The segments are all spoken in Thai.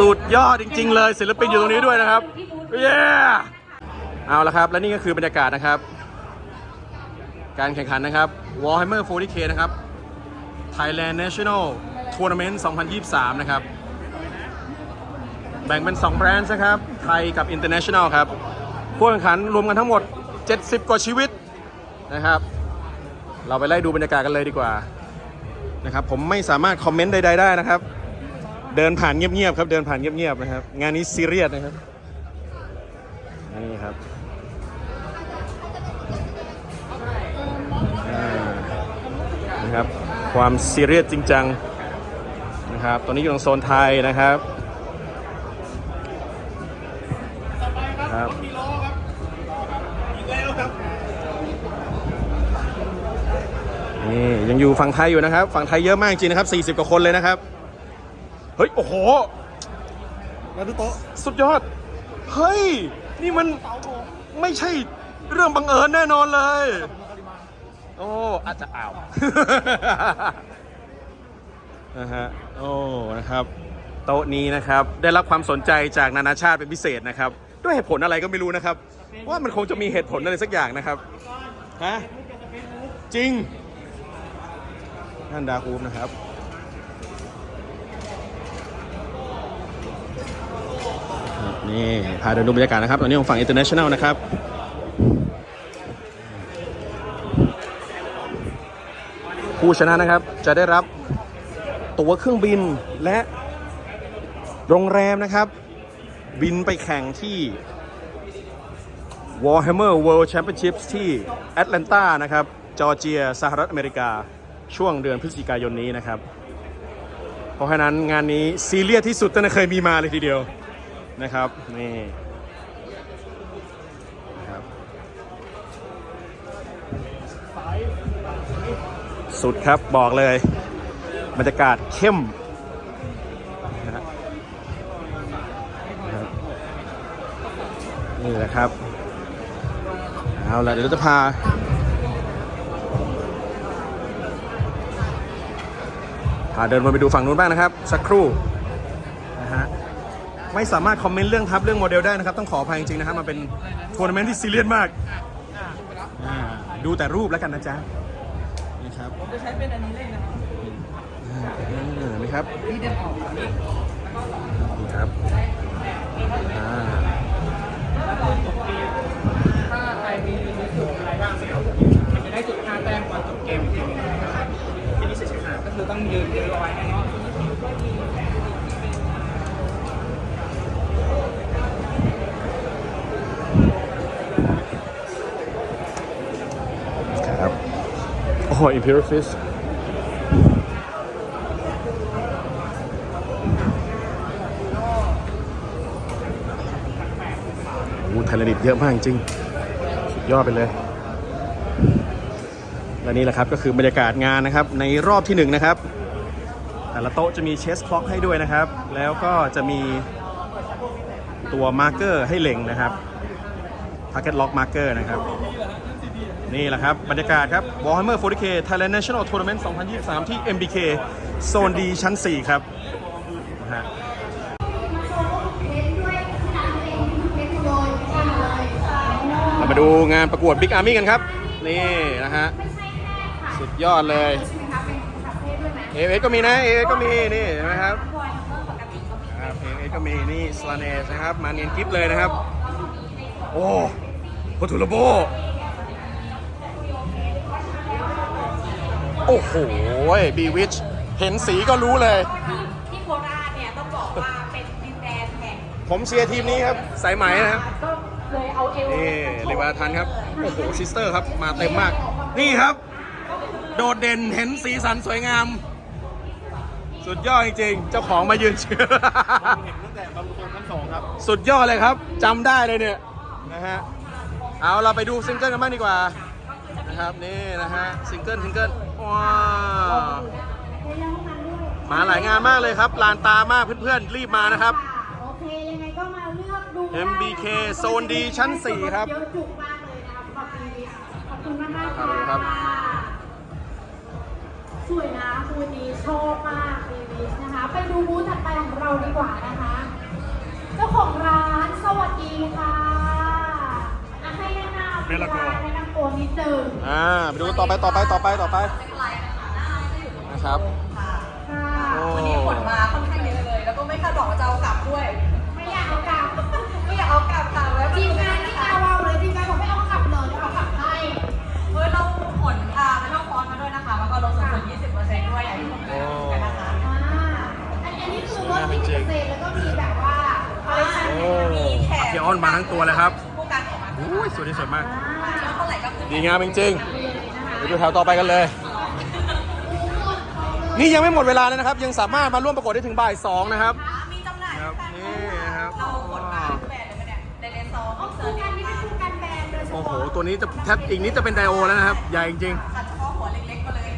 สุดยอดจริง ๆ เลยศิลปินอยู่ตรงนี้ด้วยนะครับเย้เอาละครับ และนี่ก็คือบรรยากาศนะครับ การแข่งขันนะครับ Warhammer 40K นะครับ Thailand National Tournament 2023 นะครับ แบ่งเป็น 2 แบรนด์นะครับ ไทยกับ International ครับผู้แข่งขันรวมกันทั้งหมด 70 กว่าชีวิตนะครับ เราไปไล่ดูบรรยากาศกันเลยดีกว่านะครับ ผมไม่สามารถคอมเมนต์ใดๆได้นะครับ เดินผ่านเงียบๆครับ เดินผ่านเงียบๆนะครับ งานนี้ซีเรียสนะครับ นี่ครับนะครับ ความซีเรียสจริงจังนะครับ ตอนนี้อยู่ตรงโซนไทยนะครับครับนี่ยังอยู่ฝั่งไทยอยู่นะครับ ฝั่งไทยเยอะมากจริงนะครับ 40 กว่าคนเลยนะครับ ฮ้ย โอ้โหมาดูโต๊ะสุดยอด เฮ้ย นี่มันไม่ใช่เรื่องบังเอิญแน่นอนเลยโอ้ อาจจะอ้าว นะฮะ โอ้ นะครับ โต๊ะนี้นะครับ ได้รับความสนใจจากนานาชาติเป็นพิเศษนะครับ ด้วยเหตุผลอะไรก็ไม่รู้นะครับ ว่ามันคงจะมีเหตุผลอะไรสักอย่างนะครับ ฮะ จริง นั่นดาร์กอูฟนะครับ นี่พาเดินดูบรรยากาศนะครับ ตอนนี้ของฝั่ง international นะครับผู้ชนะนะครับจะได้รับตั๋วเครื่องบินและโรงแรมนะครับ บินไปแข่งที่ Warhammer World Championships ที่แอตแลนตานะครับจอร์เจียสหรัฐอเมริกาช่วงเดือนพฤศจิกายนนี้นะครับ เพราะฉะนั้นงานนี้ซีเรียสที่สุดตั้งแต่เคยมีมาเลยทีเดียว นะครับนี่นะครับสุดครับบอกเลยบรรยากาศเข้มนี่แหละครับ เอาละเดี๋ยวเราจะพาพาเดินมาไปดูฝั่งนู้นบ้างนะครับ สักครู่ ไม่สามารถคอมเมนต์เรื่องทับเรื่องโมเดลได้นะครับ ต้องขออภัยจริงๆนะครับมันเป็นทัวร์นาเมนต์ที่ซีเรียสมากอ่าดูแต่รูปแล้วกันนะจ๊ะนี่ครับผมจะใช้เป็นอันนี้เล่นนะครับอ่านี่ครับนี่เดินออกอันนี้นี่ครับอ่าถ้าใครมีมีจุดอะไรบ้างเนี่ยมันจะได้จุด5แต้มก่อนจบเกมอีกทีหนึงนะครับทีนี้เฉยๆก็คือต้องยืนยืนรอไว้ให้เนาะ ครับ โอ้โห Imperial Fish โอ้โหไทยลนด์เยอะมากจริง สุดยอดไปเลย และนี่แหละครับก็คือบรรยากาศงานนะครับ ในรอบที่หนึ่งนะครับ แต่ละโต๊ะจะมีเชสคล็อกให้ด้วยนะครับ แล้วก็จะมีตัวมาร์เกอร์ให้เล็งนะครับ Target Lock Marker นะครับ นี่แหละครับ บรรยากาศครับ Warhammer 40K Thailand National Tournament 2023 ที่ MBK โซนดีชั้น 4 ครับนะฮะเรามาดูงานประกวด Big Army กันครับ นี่นะฮะ สุดยอดเลย เอเอก็มีนะ เอเอก็มี นี่นไหมครับเอเอก็มีนี่สลาเนสนะครับ มาเนียนกิฟเลยนะครับ โอ้โคทูลโบ โอ้โหบีวิชเห็นสีก็รู้เลย ที่โคราชเนี่ยต้องบอกว่าเป็นดินแดนแห่งผมเชียร์ทีมนี้ครับ สายไหมนะครับก็เลยเอาเอวนี่เรวาทันครับ โอ้โหซิสเตอร์ครับ มาเต็มมาก นี่ครับ โดดเด่นเห็นสีสันสวยงาม สุดยอดจริงๆเจ้าของมายืนเชียร์เห็นตั้งแต่บางคนชั้นสองครับ สุดยอดเลยครับจำได้เลยเนี่ยนะฮะเอาเราไปดูซิงเกิลกันบ้างดีกว่านะครับนี่นะฮะซิงเกิลซิงเกิล ว้าวมาหลายงานมากเลยครับ ลานตามากเพื่อนๆ รีบมานะครับ โอเคยังไงก็มาเลือกดู MBK โซนดีชั้น 4 ครับเยอะจุกมากเลยนะครับขอบคุณขอบคุณมากมากๆขอบคุณครับ สวยนะคูนี้ชอบมากดีวิสนะคะ ไปดูบูธถัดไปของเราดีกว่านะคะค่ะอะให้แนะนำเบลลาโกแนะนำตัวนิดนึงอ่าไปดูต่อไปต่อไปต่อไปต่อไปนะ ครับ ค่ะโอ้ วันนี้ผลมาค่อนข้างเยอะเลย แล้วก็ไม่คาดหวังว่าจะเอากลับด้วย ไม่อยากเอากลับไม่อยากเอากลับค่ะแล้วทีมงานที่กาวาวเลยทีมงานบอกไม่เอากลับเลยเอากลับให้เฮ้ยเราผลอ่าเป็นต้องฟอนต์มาด้วยนะคะ แล้วก็ลดส่วนลด20%ด้วยอย่างที่ผมบอกกันนะคะ อ่าอันอันนี้คือลด20%แล้วก็มีแบบว่าคอลเลคชันโอ้ให้แถมเคียออนมาทั้งตัวเลยครับผู้การของมันอุ้ยสวยดีสวยมากแล้วเท่าไหร่ก็คือ ดีงามจริงๆไปดูแถวต่อไปกันเลย นี่ยังไม่หมดเวลาเลยนะครับ ยังสามารถมาร่วมประกวดได้ถึงบ่ายสองนะครับ มีจำหน่ายครับด้วยกันนี่นะครับ เราผลมาทุกแบบเลยปะเนี่ยในเลนส์ซองเอาคู่กันนี่เป็นคู่กันแบรนด์โดยเฉโอ้โหพาะตัวนี้จะแทบอีกนิดจะเป็นไดโอแล้วนะครับ ใหญ่จริงตัดเฉพาะหัวเล็กๆมาเลย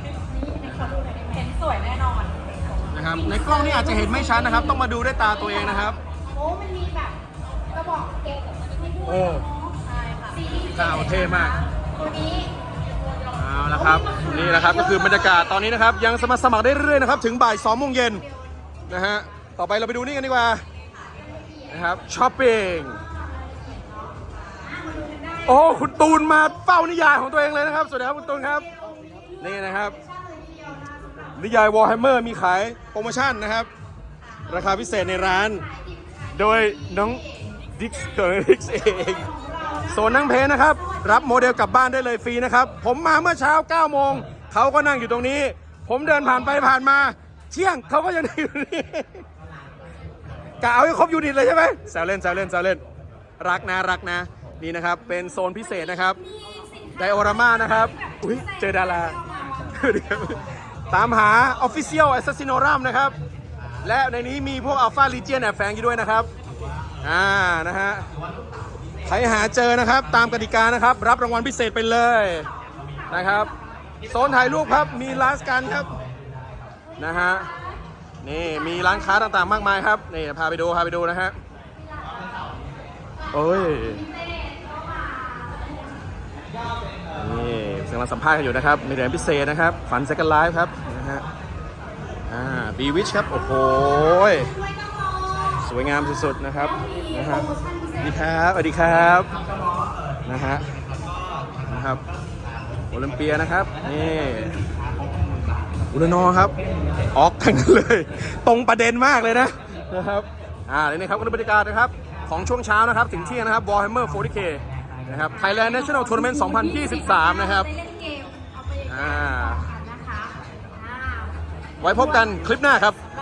เห็นสวยแน่นอน ๆนะครับ ในกล้องนี่อาจจะเห็นไม่ชัดนะครับ ต้องมาดูด้วยตาตัวเองนะครับ โอ้มันมีแบบกระบอกเก็บให้ด้วยโอ้ใช่ค่ะ สีข่าวเท่มาก ตัวนี้ เอาละครับนี่แหละครับก็คือบรรยากาศตอนนี้นะครับ ยังสมัครสมัครได้เรื่อยๆนะครับถึงบ่าย2โมงเย็นนะฮะต่อไปเราไปดูนี่กันดีกว่านะครับช้อปปิ้งโอ้คุณตูนมาเฝ้านิยายของตัวเองเลยนะครับ สวัสดีครับคุณตูนครับนี่นะครับ นิยายวอ r h แฮมเมอร์มีขายโปรโมชั่นนะครับ ราคาพิเศษในร้าน โดยน้องดิกเกิร์ดิกเองโซนนั่งเพลนะครับ รับโมเดลกลับบ้านได้เลยฟรีนะครับ ผมมาเมื่อเช้า9โมงเขาก็นั่งอยู่ตรงนี้ ผมเดินผ่านไปผ่านมา เที่ยงเขาก็ยังอยู่นี่กะเอาให้ครบยูนิตเลยใช่ไหมแซวเล่นแซวเล่นแซวเล่น รักนะรักนะ นี่นะครับ เป็นโซนพิเศษนะครับไดโอรามานะครับ อุ้ยเจอดารา ตามหา Official Assassinorum นะครับ และในนี้มีพวก Alpha Legion แอบแฝงอยู่ด้วยนะครับ อ่า นะฮะ ใครหาเจอนะครับ ตามกติกานะครับ รับรางวัลพิเศษไปเลยนะครับโซนถ่ายรูปครับมีร้านกันครับนะฮะนี่มีร้านค้าต่างๆ มากมายครับนี่พาไปดูพาไปดูนะฮะโอ้ยนี่กำลังสัมภาษณ์กันอยู่นะครับมีเหรียญพิเศษนะครับฝันเซ็กันไลฟ์ครับนะฮะอ่าบีวิชครับ โอ้โห สวยงามสุดๆนะครับนะฮะสวัสดีครับสวัสดีครับนะฮะนะครับโอลิมเปียนะครับนี่อุลนอครับ ออกทั้งนั้นเลย ตรงประเด็นมากเลยนะนะครับอ่าเดี๋ยวนี้ครับก็ดูบรรยากาศนะครับ ของช่วงเช้านะครับ ถึงเที่ยงนะครับ Warhammer 40K นะครับ Thailand National Tournament 2023 นะครับไปเล่นเกมเอาไปอ่านะคะอ่าไว้พบกันคลิปหน้าครับเรา